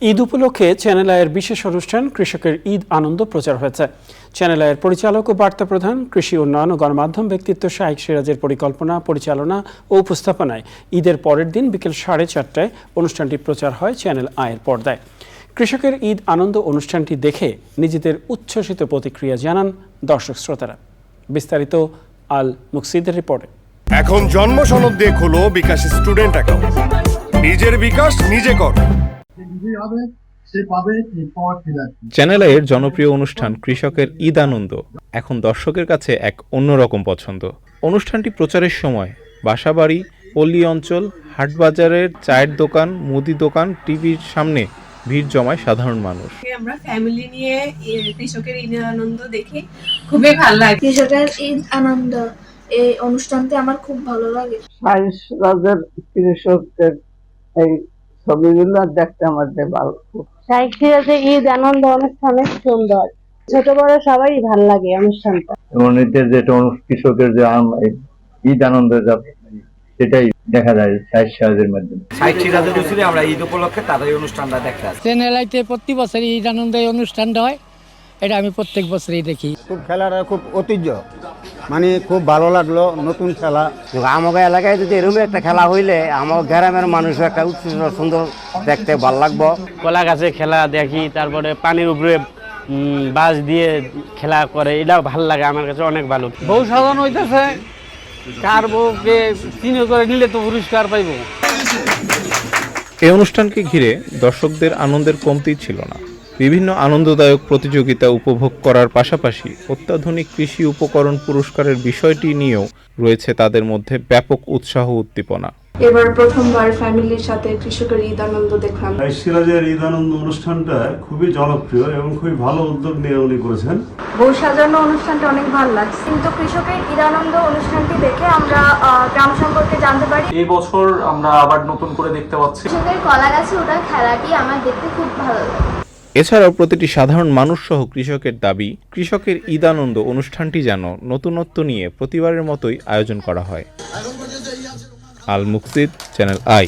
ঈদ উপলক্ষে চ্যানেল আয়ের বিশেষ অনুষ্ঠান কৃষকের ঈদ আনন্দ প্রচার হয়েছে। চ্যানেল আয়ের পরিচালক ও বার্তা প্রধান, কৃষি উন্নয়ন ও গণমাধ্যম ব্যক্তিত্ব শাহিক সিরাজের পরিকল্পনা, পরিচালনা ও উপস্থাপনায় ঈদের পরের দিন বিকেল সাড়ে চারটায় অনুষ্ঠানটি প্রচার হয় চ্যানেল আয়ের পর্দায়। কৃষকের ঈদ আনন্দ অনুষ্ঠানটি দেখে নিজেদের উচ্ছ্বসিত প্রতিক্রিয়া জানান দর্শক শ্রোতারা। বিস্তারিত আল মুকসিদের রিপোর্টে। এখন জন্ম সনদ দিয়ে খোলো বিকাশ স্টুডেন্ট অ্যাকাউন্ট। নিজের বিকাশ নিজে কর। যে হবে সে পাবে এই পাওয়ার টিলার চ্যানেল আইয়ের জনপ্রিয় অনুষ্ঠান কৃষকের ঈদ আনন্দ। এখন দর্শকের কাছে এক অন্যরকম পছন্দ। অনুষ্ঠানটি প্রচারের সময় বাসাবাড়ি পল্লী অঞ্চল হাটবাজারের চায়ের দোকান মুদি দোকান টিভির সামনে ভিড় জমায় সাধারণ মানুষ। আমরা ফ্যামিলি নিয়ে কৃষকের ঈদের আনন্দ দেখি। খুবই ভালো লাগে। কৃষকের ঈদ আনন্দ এই অনুষ্ঠানটি আমার খুব ভালো লাগে। রাজের কৃষকদের এই ছবিগুলো দেখতে আমার ভালো ঈদ আনন্দ অনুষ্ঠান সুন্দর। ছোট বড় সবাই ভালো লাগে অনুষ্ঠানটা। এবং যেটা কৃষকের যে ঈদ আনন্দের যা সেটাই দেখা যায় মাধ্যমে। সিরাজের উচিলে আমরা ঈদ উপলক্ষে তাদের অনুষ্ঠানটা দেখতে আসি। চ্যানেলাইতে প্রতি বছর ঈদ আনন্দ অনুষ্ঠানটা হয় এটা আমি প্রত্যেক বছরই দেখি। খুব খেলাটা খুব ঐতিহ্য। মানে খুব ভালো লাগল নতুন খেলা। আমাকে এলাকায় যদি এরকম একটা খেলা হইলে আমার গ্রামের মানুষ একটা উৎসব সুন্দর দেখতে ভালো লাগবো। কলা গাছে খেলা দেখি তারপরে পানির উপরে বাস দিয়ে খেলা করে এটাও ভালো লাগে আমার কাছে অনেক ভালো। বউ সাজানো হইতেছে কার বউকে চিনে করে নিলে তো পুরস্কার পাইবো। এই অনুষ্ঠানকে ঘিরে দর্শকদের আনন্দের কমতি ছিল না। বিভিন্ন আনন্দদায়ক প্রতিযোগিতা উপভোগ করার পাশাপাশি অত্যাধুনিক কৃষি উপকরণ পুরস্কারের বিষয়টি নিয়েও রয়েছে তাদের মধ্যে ব্যাপক উৎসাহ উদ্দীপনা। এবার প্রথমবার ফ্যামিলির সাথে কৃষকের ঈদ আনন্দ দেখলাম সিরাজের ঈদ আনন্দ অনুষ্ঠানটা খুবই জনপ্রিয় এবং খুবই ভালো উদ্যোগ নিয়ে উনি করেছেন। বউ সাজানো অনুষ্ঠানটা অনেক ভালো লাগছে। কিন্তু কৃষকের ঈদ আনন্দ অনুষ্ঠানটি দেখে আমরা গ্রাম সম্পর্কে জানতে পারি। এই বছর আমরা আবার নতুন করে দেখতে পাচ্ছি। কৃষকের কলা গাছে ওঠার খেলাটি আমার দেখতে খুব ভালো লাগে। এছাড়াও প্রতিটি সাধারণ মানুষ সহ কৃষকের দাবি, কৃষকের ঈদ আনন্দ অনুষ্ঠানটি যেন নতুনত্ব নিয়ে প্রতিবারের মতোই আয়োজন করা হয়। আল মুক্তিদ চ্যানেল আই।